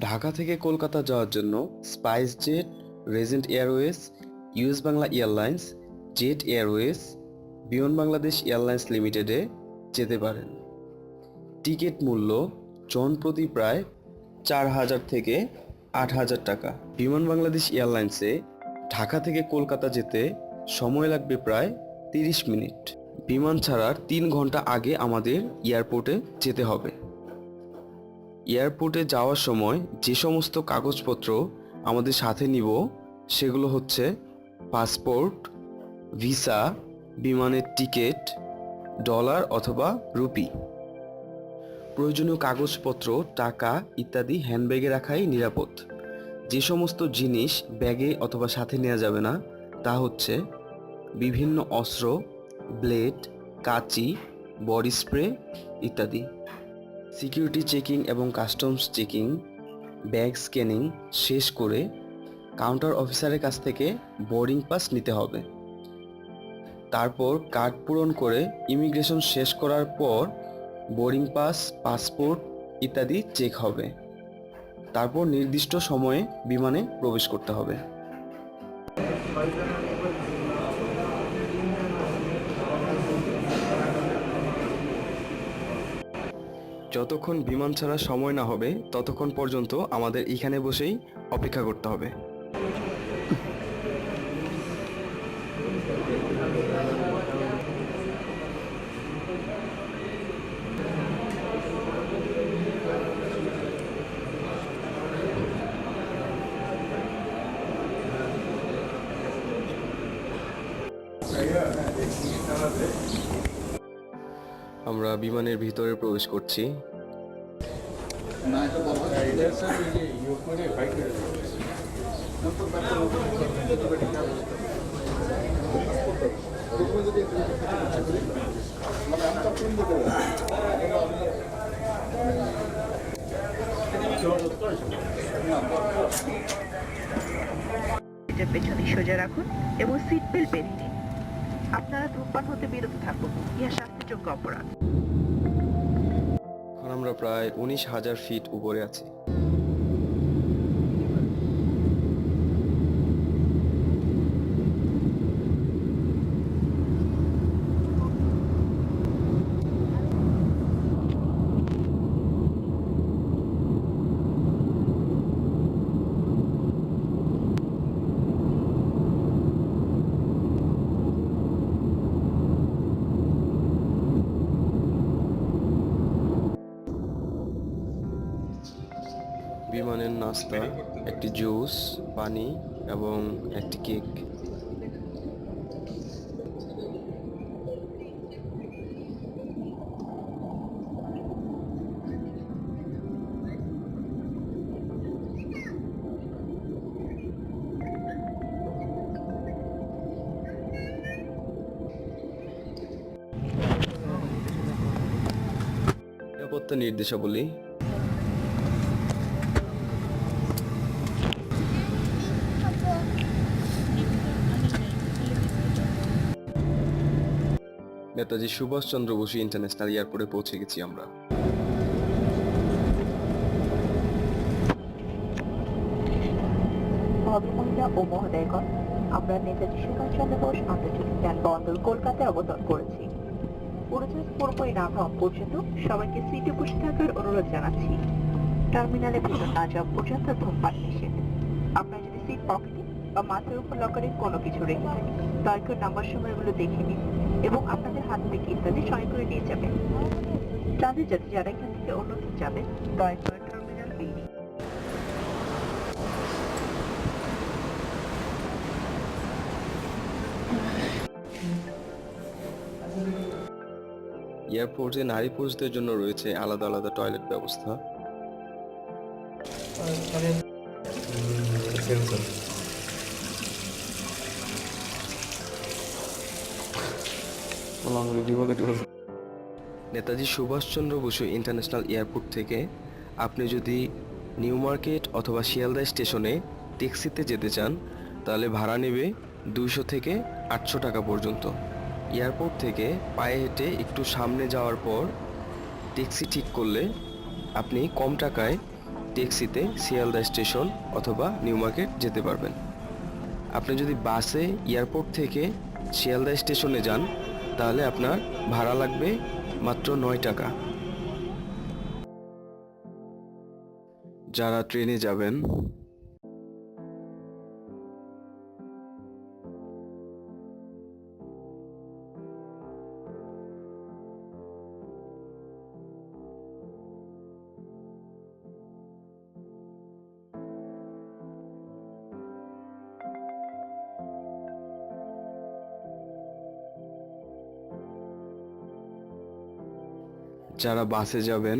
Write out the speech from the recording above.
ঢাকা থেকে কলকাতা যাওয়ার জন্য Spice Jet, Regent Airways, US Bangla Airlines, Jet Airways Biman Bangladesh Airlines লিমিটেডে যেতে পারেন। টিকিট মূল্য জন প্রতি প্রায় চার হাজার থেকে আট হাজার টাকা। বিমান বাংলাদেশ এয়ারলাইন্সে ঢাকা থেকে কলকাতা যেতে সময় লাগবে প্রায় তিরিশ মিনিট। বিমান ছাড়ার তিন ঘণ্টা আগে আমাদের এয়ারপোর্টে যেতে হবে। এয়ারপোর্টে যাওয়ার সময় যে সমস্ত কাগজপত্র আমাদের সাথে নিব, সেগুলো হচ্ছে পাসপোর্ট, ভিসা, বিমানের টিকিট, ডলার অথবা রুপি। প্রয়োজনীয় কাগজপত্র, টাকা ইত্যাদি হ্যান্ডব্যাগে রাখাই নিরাপদ। যে সমস্ত জিনিস ব্যাগে অথবা সাথে নেওয়া যাবে না, তা হচ্ছে বিভিন্ন অস্ত্র, ব্লেড, কাঁচি, বডি স্প্রে ইত্যাদি। সিকিউরিটি চেকিং এবং কাস্টমস চেকিং, ব্যাগ স্ক্যানিং শেষ করে কাউন্টার অফিসারের কাছ থেকে বোর্ডিং পাস নিতে হবে। তারপর কার্ড পূরণ করে ইমিগ্রেশন শেষ করার পর বোর্ডিং পাস, পাসপোর্ট ইত্যাদি চেক হবে। তারপর নির্দিষ্ট সময়ে বিমানে প্রবেশ করতে হবে। যতক্ষণ বিমান ছাড়া সময় না হবে ততক্ষণ পর্যন্ত আমাদের এখানে বসেই অপেক্ষা করতে হবে। আমরা বিমানের ভিতরে প্রবেশ করছি। পেছনে সোজা রাখুন এবং সিট বেল্ট বেঁধে আপনারা ধূমপান হতে বিরত থাকুন। ইহা শাস্তিযোগ্য অপরাধ। আমরা প্রায় উনিশ হাজার ফিট উপরে আছি। বিমানের নাস্তা একটি জুস পানি এবং একটি কেক। নির্দেশাবলী নেতাজি সুভাষচন্দ্র বসু ইন্টারন্যাশনাল এয়ারপোর্টে পৌঁছে গেছি আমরা। ভদ্রমহিলা ও মহোদয়গণ, আমরা নেতাজি সুভাষচন্দ্র বোস আন্তর্জাতিক বিমানবন্দর কলকাতায় অবতরণ করেছি। উড়োজাহাজ পুরোপুরি না হওয়া পর্যন্ত সবাইকে সিটে বসে থাকার অনুরোধ জানাচ্ছি। টার্মিনালে ভেতর না যাওয়া পর্যন্ত ধূমপান নিষেধ। যদি সিট পকেটে বা মাথার উপর লকারে কোনো কিছু রেখে থাকে দয়া করে নাম্বার সময়গুলো দেখে নিন এবং আপনাদের হাত থেকে ইত্যাদি সঙ্গে করে নিয়ে যাবেন। তাদের যাতে যারা এখান থেকে অন্যদিন যাবেন দয়া করে টার্মিনাল বি এয়ারপোর্টে নারী পুরুষদের জন্য রয়েছে আলাদা আলাদা টয়লেট ব্যবস্থা। নেতাজি সুভাষচন্দ্র বসু ইন্টারন্যাশনাল এয়ারপোর্ট থেকে আপনি যদি নিউ মার্কেট অথবা শিয়ালদা স্টেশনে ট্যাক্সিতে যেতে চান, তাহলে ভাড়া নেবে দুইশো থেকে আটশো টাকা পর্যন্ত। এয়ারপোর্ট থেকে পায়ে হেঁটে একটু সামনে যাওয়ার পর ট্যাক্সি ঠিক করলে আপনি কম টাকায় ট্যাক্সিতে শিয়ালদা স্টেশন অথবা নিউ মার্কেট যেতে পারবেন। আপনি যদি বাসে এয়ারপোর্ট থেকে শিয়ালদা স্টেশনে যান তাহলে আপনার ভাড়া লাগবে মাত্র নয় টাকা। যারা ট্রেনে যাবেন যারা বাসে যাবেন